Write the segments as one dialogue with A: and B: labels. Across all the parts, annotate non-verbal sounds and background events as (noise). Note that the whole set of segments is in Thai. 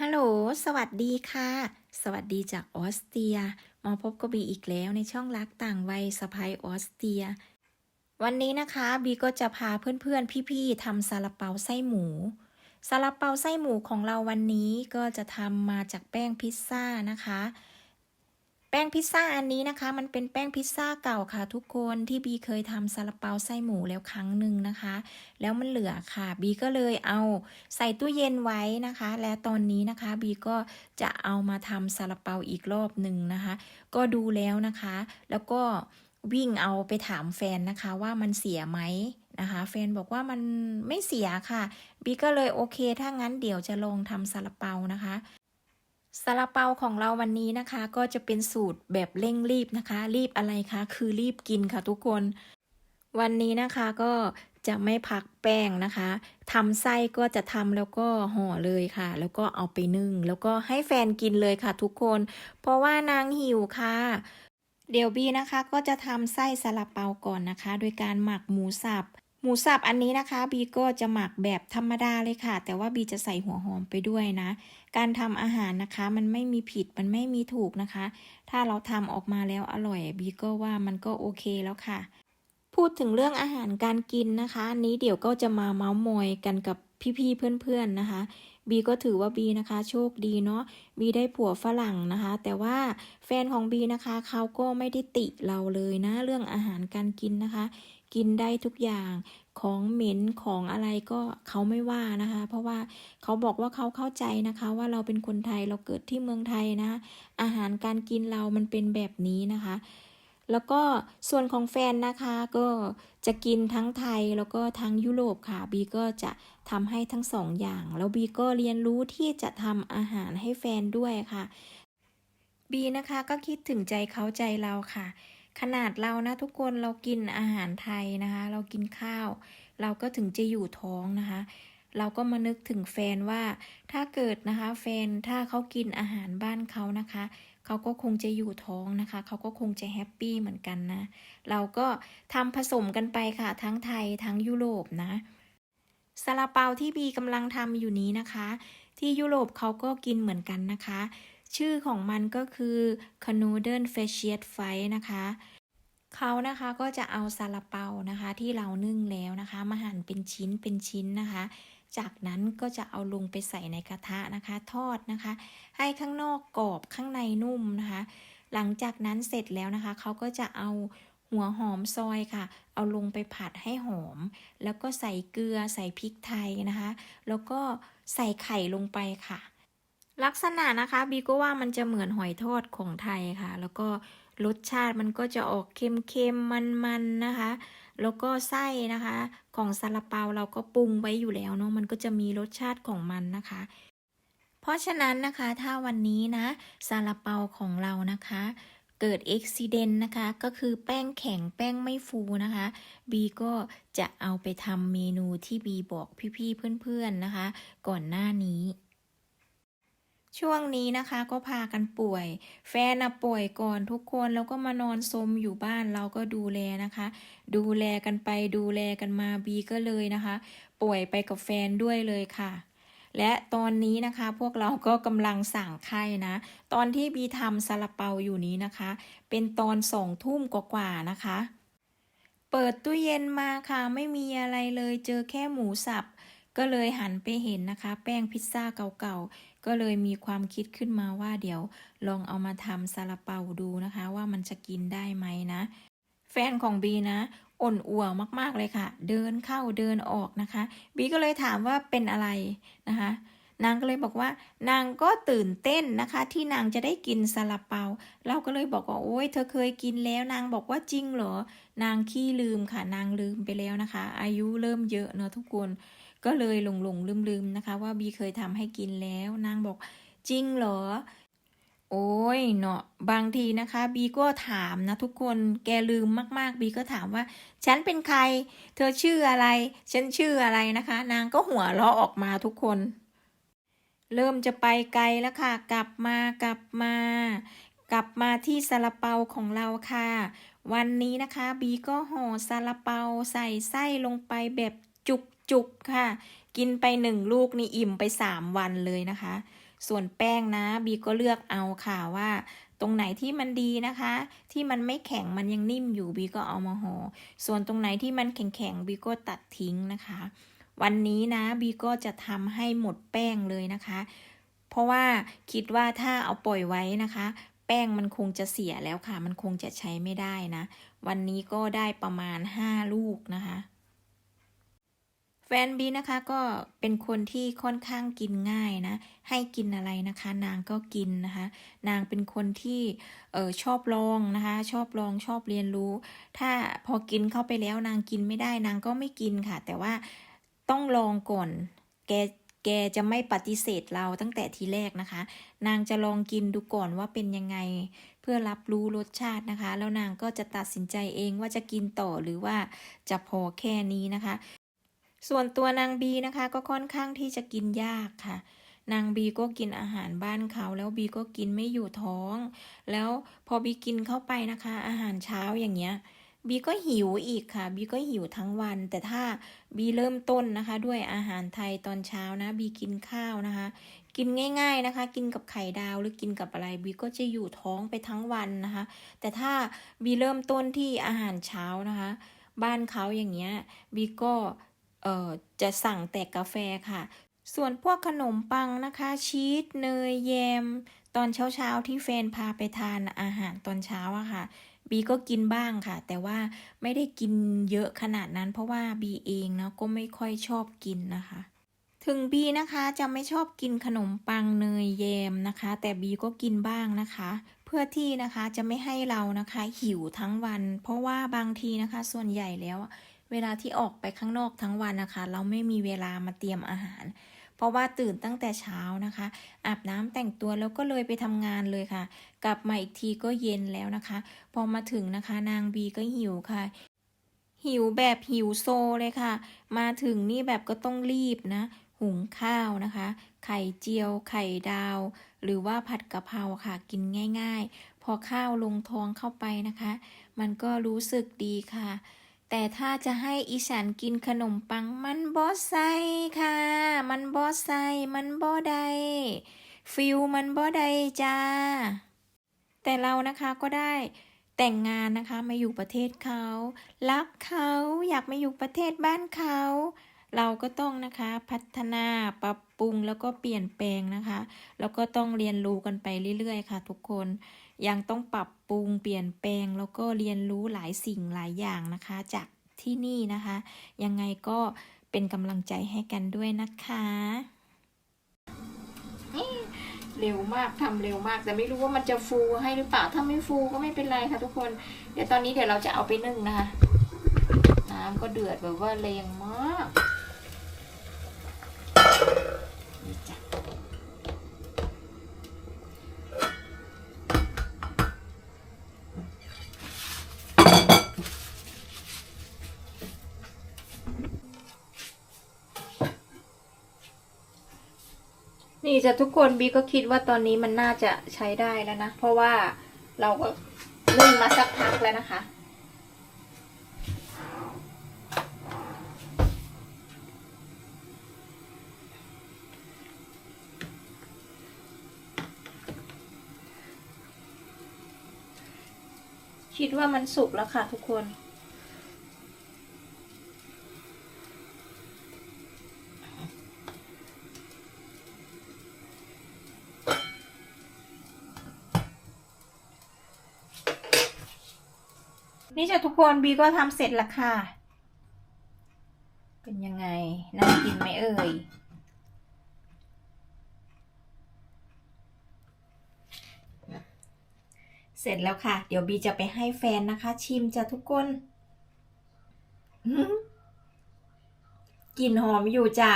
A: ฮัลโหล สวัสดีค่ะ สวัสดีจากออสเตรีย มาพบกับบีอีกแล้วในช่องรักต่างวัยสะพายออสเตรีย วันนี้นะคะบีก็จะพาเพื่อนๆ พี่ๆทำซาลาเปาไส้หมู ซาลาเปาไส้หมูของเราวันนี้ก็จะทำมาจากแป้งพิซซ่านะคะ แป้งพิซซ่าอันนี้นะคะ มันเป็นแป้งพิซซ่าเก่าค่ะ ทุกคนที่บีเคยทำซาลาเปาไส้หมูแล้วครั้งหนึ่งนะคะ แล้วมันเหลือค่ะบีก็เลยเอาใส่ตู้เย็นไว้นะคะ และตอนนี้นะคะบีก็จะเอามาทำซาลาเปาอีกรอบหนึ่งนะคะ ก็ดูแล้วนะคะ แล้วก็วิ่งเอาไปถามแฟนนะคะว่ามันเสียไหมนะคะแฟนบอกว่ามันไม่เสียค่ะบีก็เลยโอเคถ้างั้นเดี๋ยวจะลองทำซาลาเปานะคะ ซาลาเปาของเราวันนี้นะคะ ก็จะเป็นสูตรแบบเร่งรีบนะคะ รีบอะไรคะ คือรีบกินค่ะทุกคน วันนี้นะคะก็จะไม่พักแป้งนะคะทำไส้ก็จะทำแล้วก็ห่อเลยค่ะ แล้วก็เอาไปนึ่ง แล้วก็ให้แฟนกินเลยค่ะทุกคน เพราะว่านางหิวค่ะ เดี๋ยวบีนะคะก็จะทำไส้ซาลาเปาก่อนนะคะ โดยการหมักหมูสับ หมูสับอันนี้นะคะ บีก็จะหมักแบบธรรมดาเลยค่ะ แต่ว่าบีจะใส่หัวหอมไปด้วยนะ การทำอาหารนะคะ มันไม่มีผิดมันไม่มีถูกนะคะ ถ้าเราทำออกมาแล้วอร่อย บีก็ว่ามันก็โอเคแล้วค่ะ พูดถึงเรื่องอาหารการกินนะคะอันนี้เดี๋ยวก็จะมาเมาส์มอยกันกับพี่ๆเพื่อนๆนะคะบีก็ถือว่าบีนะคะ โชคดีเนาะบีได้ผัวฝรั่งนะคะ แต่ว่าแฟนของบีนะคะเขาก็ไม่ได้ติเราเลยนะ เรื่องอาหารการกินนะคะ กินได้ทุกอย่างของเหม็นของอะไรก็เขาไม่ว่านะคะ เพราะว่าเขาบอกว่าเขาเข้าใจนะคะ ว่าเราเป็นคนไทยเราเกิดที่เมืองไทยนะ อาหารการกินเรามันเป็นแบบนี้นะคะ แล้วก็ส่วนของแฟนนะคะก็จะกินทั้งไทยแล้วก็ทั้งยุโรปค่ะบีก็จะทำให้ทั้งสองอย่าง แล้วบีก็เรียนรู้ที่จะทำอาหารให้แฟนด้วยค่ะบีนะคะก็คิดถึงใจเขาใจเราค่ะ ขนาดเรานะทุกคนเรากินอาหารไทยนะคะ เรากินข้าว เราก็ถึงจะอยู่ท้องนะคะ เราก็มานึกถึงแฟนว่า ถ้าเกิดนะคะแฟนถ้าเขากินอาหารบ้านเขานะคะเขาก็คงจะอยู่ท้องนะคะ เขาก็คงจะแฮปปี้เหมือนกันนะ เราก็ทำผสมกันไปค่ะ ทั้งไทยทั้งยุโรปนะซาลาเปาที่บีกำลังทำอยู่นี้นะคะ ที่ยุโรปเขาก็กินเหมือนกันนะคะ ชื่อของมันก็คือ c a n o d e f a c i a t f i นะคะเขานะคะก็จะเอาซาลาเปานะคะ ที่เรานึ่งแล้วนะคะ มาหั่นเป็นชิ้นเป็นชิ้นนะคะ จากนั้นก็จะเอาลงไปใส่ในกระทะนะคะ ทอดนะคะ ให้ข้างนอกกรอบข้างในนุ่มนะคะ หลังจากนั้นเสร็จแล้วนะคะเขาก็จะเอาหัวหอมซอยค่ะ เอาลงไปผัดให้หอม แล้วก็ใส่เกลือใส่พริกไทยนะคะ แล้วก็ใส่ไข่ลงไปค่ะ ลักษณะนะคะบีก็ว่ามันจะเหมือนหอยทอดของไทยค่ะ แล้วก็รสชาติมันก็จะออกเค็มๆมันๆนะคะ แล้วก็ไส้นะคะ ของซาลาเปาเราก็ปรุงไว้อยู่แล้วเนาะมันก็จะมีรสชาติของมันนะคะ เพราะฉะนั้นนะคะถ้าวันนี้นะซาลาเปาของเรานะคะ เกิดอุบิเหตุนะคะ ก็คือแป้งแข็งแป้งไม่ฟูนะคะบีก็จะเอาไปทำเมนูที่บีบอกพี่ๆเพื่อนๆนะคะ ก่อนหน้านี้ ช่วงนี้นะคะก็พากันป่วย แฟนนะป่วยก่อนทุกคนแล้วก็มานอนซมอยู่บ้านเราก็ดูแลนะคะ ดูแลกันไปดูแลกันมาบีก็เลยนะคะ ป่วยไปกับแฟนด้วยเลยค่ะ และตอนนี้นะคะพวกเราก็กำลังสั่งไข่นะ ตอนที่บีทำซาลาเปาอยู่นี้นะคะ เป็นตอนสองทุ่มกว่าๆนะคะ เปิดตู้เย็นมาค่ะไม่มีอะไรเลยเจอแค่หมูสับก็เลยหันไปเห็นนะคะ แป้งพิซซ่าเก่าๆ ก็เลยมีความคิดขึ้นมาว่าเดี๋ยวลองเอามาทำซาลาเปาดูนะคะ ว่ามันจะกินได้ไหมนะ แฟนของบีนะอ่อนอัวมากๆเลยค่ะ เดินเข้าเดินออกนะคะ บีก็เลยถามว่าเป็นอะไรนะคะ นางก็เลยบอกว่า นางก็ตื่นเต้นนะคะ ที่นางจะได้กินซาลาเปา เราก็เลยบอกว่าโอ๊ยเธอเคยกินแล้ว นางบอกว่าจริงเหรอ นางขี้ลืมค่ะ นางลืมไปแล้วนะคะ อายุเริ่มเยอะเนอะทุกคน ก็เลยหลงหลงลืมลืมนะคะ ว่าบีเคยทำให้กินแล้ว นางบอกจริงเหรอโอ้ยเนาะบางทีนะคะ บีก็ถามนะทุกคนแกลืมมากๆ บีก็ถามว่า ฉันเป็นใคร เธอชื่ออะไร ฉันชื่ออะไรนะคะ นางก็หัวเราะออกมาทุกคน เริ่มจะไปไกลแล้วค่ะ กลับมากลับมา กลับมาที่ซาลาเปาของเราค่ะ วันนี้นะคะบีก็ห่อซาลาเปาใส่ไส้ลงไปแบบจุกๆค่ะ กินไปหนึ่งลูกนี่อิ่มไปสามวันเลยนะคะ ส่วนแป้งนะบีก็เลือกเอาค่ะว่า ตรงไหนที่มันดีนะคะ ที่มันไม่แข็งมันยังนิ่มอยู่บีก็เอามาห่อส่วนตรงไหนที่มันแข็งๆบีก็ตัดทิ้งนะคะ วันนี้นะบีก็จะทำให้หมดแป้งเลยนะคะ เพราะว่าคิดว่าถ้าเอาปล่อยไว้นะคะ แป้งมันคงจะเสียแล้วค่ะ มันคงจะใช้ไม่ได้นะ วันนี้ก็ได้ประมาณ 5 ลูกนะคะแฟนบีนะคะก็เป็นคนที่ค่อนข้างกินง่ายนะ ให้กินอะไรนะคะ นางก็กินนะคะ นางเป็นคนที่เออชอบลองนะคะ ชอบลองชอบเรียนรู้ ถ้าพอกินเข้าไปแล้วนางกินไม่ได้นางก็ไม่กินค่ะ แต่ว่า ต้องลองก่อน แกแกจะไม่ปฏิเสธเราตั้งแต่ทีแรกนะคะ นางจะลองกินดูก่อนว่าเป็นยังไง เพื่อรับรู้รสชาตินะคะ แล้วนางก็จะตัดสินใจเองว่าจะกินต่อหรือว่าจะพอแค่นี้นะคะ ส่วนตัวนางบีนะคะก็ค่อนข้างที่จะกินยากค่ะ นางบีก็กินอาหารบ้านเขาแล้วบีก็กินไม่อยู่ท้อง แล้วพอบีกินเข้าไปนะคะ อาหารเช้าอย่างเงี้ย บีก็หิวอีกค่ะบีก็หิวทั้งวัน แต่ถ้าบีเริ่มต้นนะคะ ด้วยอาหารไทยตอนเช้านะบีกินข้าวนะคะ กินง่าย ๆนะคะ กินกับไข่ดาวหรือกินกับอะไรบีก็จะอยู่ท้องไปทั้งวันนะคะ แต่ถ้าบีเริ่มต้นที่อาหารเช้านะคะ บ้านเขาอย่างเงี้ยบีก็เอ่อจะสั่งแต่กาแฟค่ะ ส่วนพวกขนมปังนะคะ ชีสเนยแยม ตอนเช้าๆที่แฟนพาไปทานอาหารตอนเช้าอะค่ะ บีก็กินบ้างค่ะ แต่ว่าไม่ได้กินเยอะขนาดนั้น เพราะว่าบีเองนะก็ไม่ค่อยชอบกินนะคะ ถึงบีนะคะจะไม่ชอบกินขนมปังเนยแยมนะคะ แต่บีก็กินบ้างนะคะ เพื่อที่นะคะจะไม่ให้เรานะคะหิวทั้งวัน เพราะว่าบางทีนะคะ ส่วนใหญ่แล้ว เวลาที่ออกไปข้างนอกทั้งวันนะคะ เราไม่มีเวลามาเตรียมอาหาร เพราะว่าตื่นตั้งแต่เช้านะคะ อาบน้ำแต่งตัวแล้วก็เลยไปทำงานเลยค่ะ กลับมาอีกทีก็เย็นแล้วนะคะ พอมาถึงนะคะ นางบีก็หิวค่ะ หิวแบบหิวโซเลยค่ะ มาถึงนี่แบบก็ต้องรีบนะ หุงข้าวนะคะ ไข่เจียว ไข่ดาว หรือว่าผัดกะเพราค่ะ กินง่าย ๆ พอข้าวลงท้องเข้าไปนะคะ มันก็รู้สึกดีค่ะ แต่ถ้าจะให้อีสานกินขนมปังมันบ่ใส่ค่ะ มันบ่ใส่มันบ่ไดฟิลมันบ่ไดจ้า แต่เรานะคะก็ได้แต่งงานนะคะมาอยู่ประเทศเขา รักเขาอยากมาอยู่ประเทศบ้านเขา เราก็ต้องนะคะพัฒนาปรับปรุงแล้วก็เปลี่ยนแปลงนะคะ แล้วก็ต้องเรียนรู้กันไปเรื่อยๆ ค่ะ ทุกคน ยังต้องปรับปรุงเปลี่ยนแปลง แล้วก็เรียนรู้หลายสิ่งหลายอย่างนะคะ จากที่นี่นะคะ ยังไงก็เป็นกำลังใจให้กันด้วยนะคะเร็วมากทำเร็วมาก แต่ไม่รู้ว่ามันจะฟูให้หรือเปล่า ถ้าไม่ฟูก็ไม่เป็นไรค่ะทุกคน เดี๋ยวตอนนี้เดี๋ยวเราจะเอาไปนึ่งนะคะ น้ำก็เดือดแบบว่าแรงมาก นี่จะทุกคนบีก็คิดว่าตอนนี้มันน่าจะใช้ได้แล้วนะ เพราะว่าเราก็นึ่งมาสักพักแล้วนะคะคิดว่ามันสุกแล้วค่ะทุกคน นี่จะทุกคนบีก็ทำเสร็จล้วค่ะ เป็นยังไง น่ากินไหมเอ่ยเสร็จแล้วค่ะ เดี๋ยวบีจะไปให้แฟนนะคะ ชิมจ้ะทุกคนหือกลิ่นหอมอยู่จ้ะ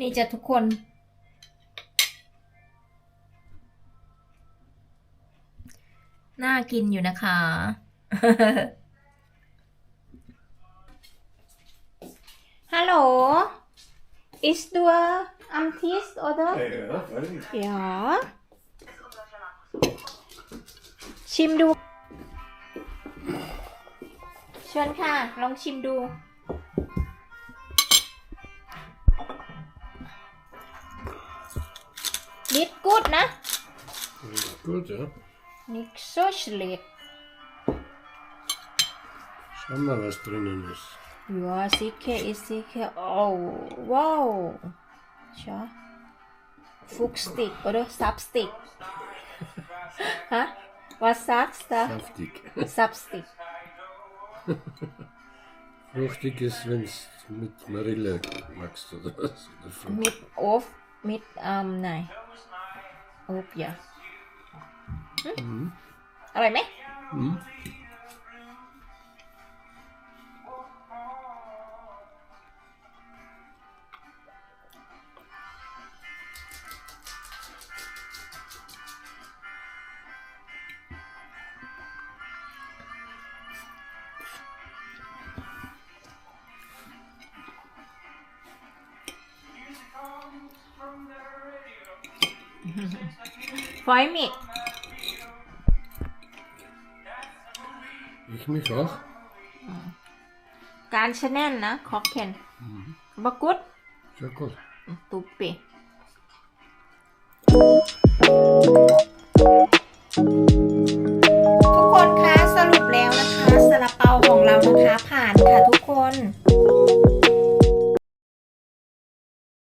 A: นี่จะทุกคน น่ากินอยู่นะคะ Hallo Ist du am Tisch oder
B: Ja, freilich.
A: เดี๋ยวชิมดูเชิญค่ะ ลองชิมดู Lied gut, ne? Lied
B: gut, ja.
A: Nicht so schlecht.
B: Schauen wir, was drinnen ist.
A: Ja, sicher ist sicher. Oh, wow. Schau. Fuchsstick oder Sapstick. (laughs) Was sagst du?
B: Saftig. (laughs)
A: Sapstick.
B: Fruchtig ist, wenn es mit Marille magst oder was? Mit oft
A: มิดโอฟมิดอืมไ Freue mich. Ich mich auch. การชแนนนะคอกเค
B: นบั
A: กกุด
B: Sehr gut.
A: Tupi. ป้ทุกคนคะสรุปแล้วนะคะซาลาเปาของเรานะคะผ่า
B: น
A: ค่ะทุกคน